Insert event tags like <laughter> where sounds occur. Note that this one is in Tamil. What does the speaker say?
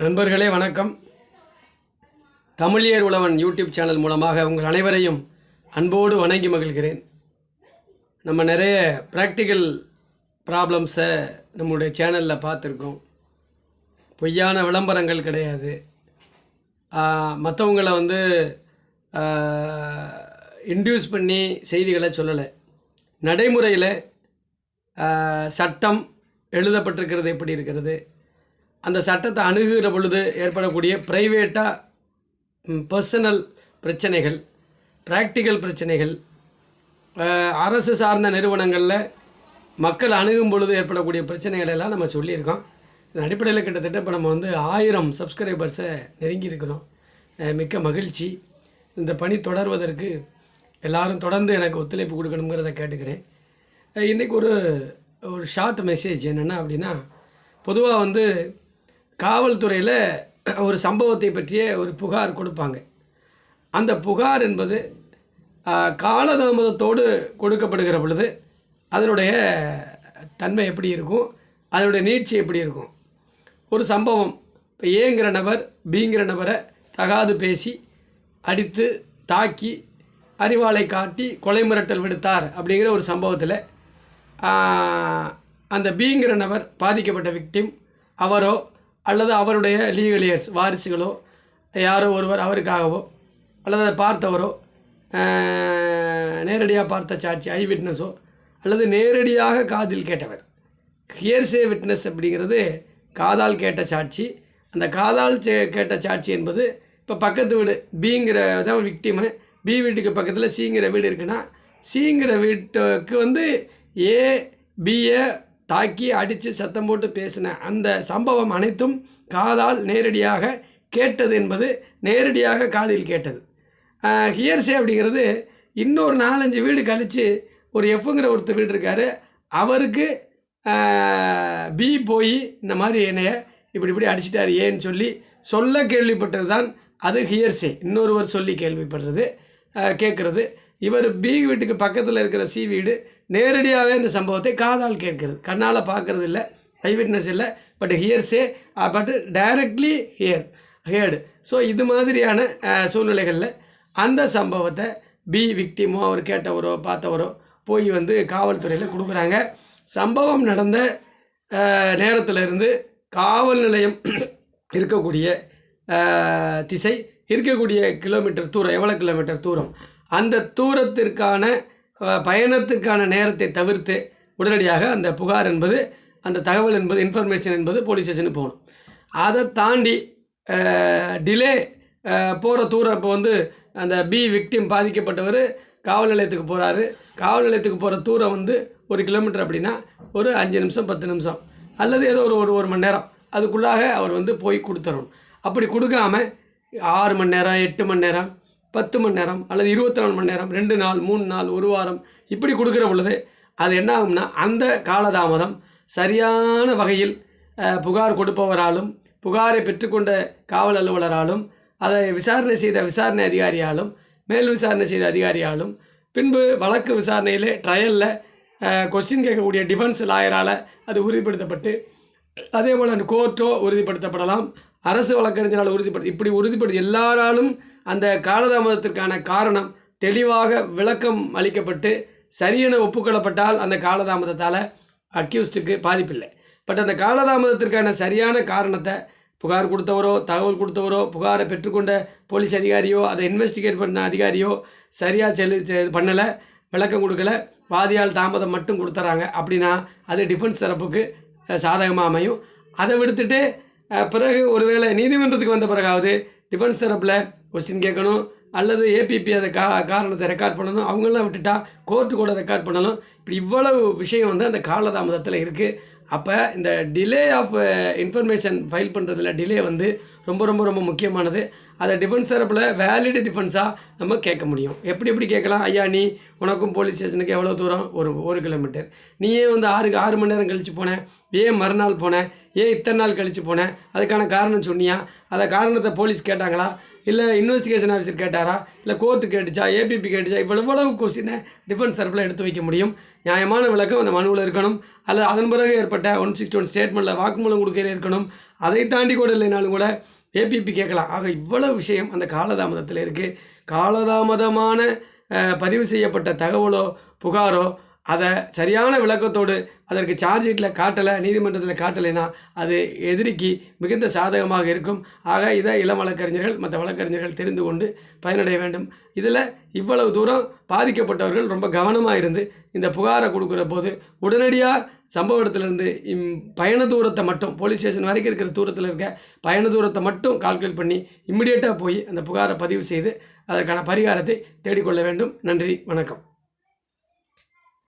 நண்பர்களே வணக்கம். தமிழியர் உழவன் யூடியூப் சேனல் மூலமாக உங்கள் அனைவரையும் அன்போடு வணங்கி மகிழ்கிறேன். நம்ம நிறைய ப்ராக்டிக்கல் ப்ராப்ளம்ஸை நம்மளுடைய சேனலில் பார்த்துருக்கோம். பொய்யான விளம்பரங்கள் கிடையாது. மற்றவங்கள வந்து இன்டியூஸ் பண்ணி செய்திகளை சொல்லலை. நடைமுறையில் சட்டம் எழுதப்பட்டிருக்கிறது எப்படி இருக்கிறது? அந்த சட்டத்தை அணுகுகிற பொழுது ஏற்படக்கூடிய ப்ரைவேட்டாக பர்சனல் பிரச்சனைகள் ப்ராக்டிக்கல் பிரச்சனைகள் அரசு சார்ந்த நிறுவனங்களில் மக்கள் அணுகும் பொழுது ஏற்படக்கூடிய பிரச்சனைகள் எல்லாம் நம்ம சொல்லியிருக்கோம். இதன் அடிப்படையில் கிட்டத்தட்ட இப்போ நம்ம வந்து ஆயிரம் சப்ஸ்கிரைபர்ஸை நெருங்கி இருக்கிறோம். மிக்க மகிழ்ச்சி. இந்த பணி தொடர்வதற்கு எல்லாரும் தொடர்ந்து எனக்கு ஒத்துழைப்பு கொடுக்கணுங்கிறத கேட்டுக்கிறேன். இன்றைக்கி ஒரு ஒரு ஷார்ட் மெசேஜ் என்னென்னா அப்படின்னா பொதுவாக வந்து காவல்துறையில் ஒரு சம்பவத்தை பற்றிய ஒரு புகார் கொடுப்பாங்க. அந்த புகார் என்பது காலதாமதத்தோடு கொடுக்கப்படுகிற பொழுது அதனுடைய தன்மை எப்படி இருக்கும்? அதனுடைய நீட்சி எப்படி இருக்கும்? ஒரு சம்பவம். இப்போ ஏங்கிற நபர் பிங்கிற நபரை தகாது பேசி அடித்து தாக்கி அறிவாளை காட்டி கொலை மிரட்டல் விடுத்தார் அப்படிங்கிற ஒரு சம்பவத்தில் அந்த பிங்கிற நபர் பாதிக்கப்பட்ட விக்டிம் அவரோ அல்லது அவருடைய லீகலியர்ஸ் வாரிசுகளோ யாரோ ஒருவர் அவருக்காகவோ அல்லது அதை பார்த்தவரோ நேரடியாக பார்த்த சாட்சி ஐ விட்னஸோ அல்லது நேரடியாக காதில் கேட்டவர். ஹியர்சே விட்னஸ் அப்படிங்கிறது காதால் கேட்ட சாட்சி. அந்த காதால் கேட்ட சாட்சி என்பது இப்போ பக்கத்து வீடு பிங்கிற தான் விக்டிமு பி வீட்டுக்கு பக்கத்தில் சிங்கிற வீடு இருக்குன்னா சிங்கிற வீட்டுக்கு வந்து ஏ பிஏ தாக்கி அடித்து சத்தம் போட்டு பேசின அந்த சம்பவம் அனைத்தும் காதால் நேரடியாக கேட்டது என்பது நேரடியாக காதில் கேட்டது. ஹியர்சே அப்படிங்கிறது இன்னொரு நாலஞ்சு வீடு கழித்து ஒரு எஃப்ங்கிற ஒருத்தர் வீடு இருக்கார். அவருக்கு பி போய் இந்த மாதிரி என்னைய இப்படி இப்படி அடிச்சிட்டார் ஏன்னு சொல்லி சொல்ல கேள்விப்பட்டது தான் அது ஹியர்சே. இன்னொருவர் சொல்லி கேள்விப்படுறது கேட்குறது இவர் பி வீட்டுக்கு பக்கத்தில் இருக்கிற சி வீடு நேரடியாகவே இந்த சம்பவத்தை காதால் கேட்கிறது. கண்ணால் பார்க்கறது இல்லை ஐவிட்னஸ் இல்லை but hearsay but directly hear heard so இது மாதிரியான uh, சூழ்நிலைகளில் அந்த சம்பவத்தை பி விக்டிமோ அவர் கேட்டவரோ பார்த்தவரோ போய் வந்து காவல்துறையில் கொடுக்குறாங்க. சம்பவம் நடந்த uh, நேரத்தில் இருந்து காவல் நிலையம் <clears throat> இருக்கக்கூடிய uh, திசை இருக்கக்கூடிய கிலோமீட்டர் தூரம் எவ்வளோ கிலோமீட்டர் தூரம்? அந்த தூரத்திற்கான பயணத்துக்கான நேரத்தை தவிர்த்து உடனடியாக அந்த புகார் என்பது அந்த தகவல் என்பது இன்ஃபர்மேஷன் என்பது போலீஸ் ஸ்டேஷனுக்கு போகணும். அதை தாண்டி டிலே போகிற தூரம் இப்போ வந்து அந்த பி விக்டிம் பாதிக்கப்பட்டவர் காவல் நிலையத்துக்கு போகிறாரு காவல் நிலையத்துக்கு போகிற தூரம் வந்து ஒரு கிலோமீட்டர் அப்படின்னா ஒரு அஞ்சு நிமிஷம் பத்து நிமிஷம். அல்லது ஏதோ ஒரு ஒரு ஒரு மணி நேரம். அதுக்குள்ளாக அவர் வந்து போய் கொடுத்துடணும். அப்படி கொடுக்காம ஆறு மணி நேரம் எட்டு மணி நேரம் பத்து மணி நேரம் அல்லது இருபத்தி நாலு மணி நேரம் ரெண்டு நாள் மூணு நாள் ஒரு வாரம் இப்படி கொடுக்குற பொழுது அது என்ன ஆகும்னா அந்த காலதாமதம் சரியான வகையில் புகார் கொடுப்பவராலும் புகாரை பெற்றுக்கொண்ட காவல் அலுவலராலும் அதை விசாரணை செய்த விசாரணை அதிகாரியாலும் மேல் விசாரணை செய்த அதிகாரியாலும் பின்பு வழக்கு விசாரணையிலே ட்ரையலில் கொஸ்டின் கேட்கக்கூடிய டிஃபென்ஸ் லாயரால் அது உறுதிப்படுத்தப்பட்டு அதே போல் கோர்ட்டோ உறுதிப்படுத்தப்படலாம் அரசு வழக்கறிஞரால் உறுதிப்படு இப்படி உறுதிப்படுத்தி எல்லாராலும் அந்த காலதாமதத்திற்கான காரணம் தெளிவாக விளக்கம் அளிக்கப்பட்டு சரியான ஒப்புக்கொள்ளப்பட்டால் அந்த காலதாமதத்தால் அக்யூஸ்டுக்கு பாதிப்பில்லை. பட் அந்த காலதாமதத்திற்கான சரியான காரணத்தை புகார் கொடுத்தவரோ தகவல் கொடுத்தவரோ புகாரை பெற்றுக்கொண்ட போலீஸ் அதிகாரியோ அதை இன்வெஸ்டிகேட் பண்ண அதிகாரியோ சரியாக செல்லு செ- பண்ணலை விளக்கம் கொடுக்கல வாதியால் தாமதம் மட்டும் கொடுத்துறாங்க அப்படின்னா அது டிஃபென்ஸ் தரப்புக்கு சாதகமாக அமையும். அதை விடுத்துட்டு பிறகு ஒருவேளை நீதிமன்றத்துக்கு வந்த பிறகாவது டிஃபென்ஸ் தரப்பில் கொஸ்டின் கேட்கணும். அல்லது ஏபிபி அதை கா காரணத்தை ரெக்கார்ட் பண்ணணும். அவங்களாம் விட்டுட்டா கோர்ட்டு கூட ரெக்கார்ட் பண்ணணும். இப்படி இவ்வளவு விஷயம் வந்து அந்த காலதாமதத்தில் இருக்குது அப்போ இந்த டிலே ஆஃப் இன்ஃபர்மேஷன் ஃபைல் பண்ணுறதுல டிலே வந்து ரொம்ப ரொம்ப ரொம்ப முக்கியமானது. அதை டிஃபென்ஸ் தரப்பில் வேலிட் டிஃபென்ஸாக நம்ம கேட்க முடியும். எப்படி எப்படி கேட்கலாம்? ஐயா நீ உனக்கும் போலீஸ் ஸ்டேஷனுக்கு எவ்வளோ தூரம்? ஒரு ஒரு கிலோமீட்டர் நீயே வந்து ஆறு ஆறு மணி நேரம் கழித்து போனேன் ஏன் மறுநாள் போனேன் ஏன் இத்தனை நாள் கழித்து போனேன் அதுக்கான காரணம் சொன்னியா? அதை காரணத்தை போலீஸ் கேட்டாங்களா? இல்லை இன்வெஸ்டிகேஷன் ஆஃபீஸர் கேட்டாரா? இல்லை கோர்ட்டு கேட்டுச்சா? ஏபிபி கேட்டுச்சா? இவ்வளவு இவ்வளவு கொஸ்டினை டிஃபென்ஸ் தரப்பில் எடுத்து வைக்க முடியும். நியாயமான விளக்கம் அந்த மனுவில் இருக்கணும். அல்லது அதன் பிறகு ஏற்பட்ட ஒன் சிக்ஸ்டி ஒன் ஸ்டேட்மெண்ட்டில் வாக்குமூலம் கொடுக்கையில் இருக்கணும். அதை தாண்டி கூட இல்லைனாலும் கூட ஏபிபி கேட்கலாம். ஆக இவ்வளவு விஷயம் அந்த காலதாமதத்தில் இருக்குது காலதாமதமான பதிவு செய்யப்பட்ட தகவலோ புகாரோ அதை சரியான விளக்கத்தோடு அதற்கு சார்ஜ் ஷீட்டில் காட்டலை நீதிமன்றத்தில் காட்டலைன்னா அது எதிரிக்கு மிகுந்த சாதகமாக இருக்கும். ஆக இதை இளம் வழக்கறிஞர்கள் மற்ற வழக்கறிஞர்கள் தெரிந்து கொண்டு பயனடைய வேண்டும். இதில் இவ்வளவு தூரம் பாதிக்கப்பட்டவர்கள் ரொம்ப கவனமாக இருந்து இந்த புகாரை கொடுக்குற போது உடனடியாக சம்பவ இடத்துலேருந்து இம் பயண தூரத்தை மட்டும் போலீஸ் ஸ்டேஷன் வரைக்கும் இருக்கிற தூரத்தில் இருக்க பயண தூரத்தை மட்டும் கால்குலேட் பண்ணி இம்மிடியேட்டாக போய் அந்த புகாரை பதிவு செய்து அதற்கான பரிகாரத்தை தேடிக்கொள்ள வேண்டும். நன்றி வணக்கம்.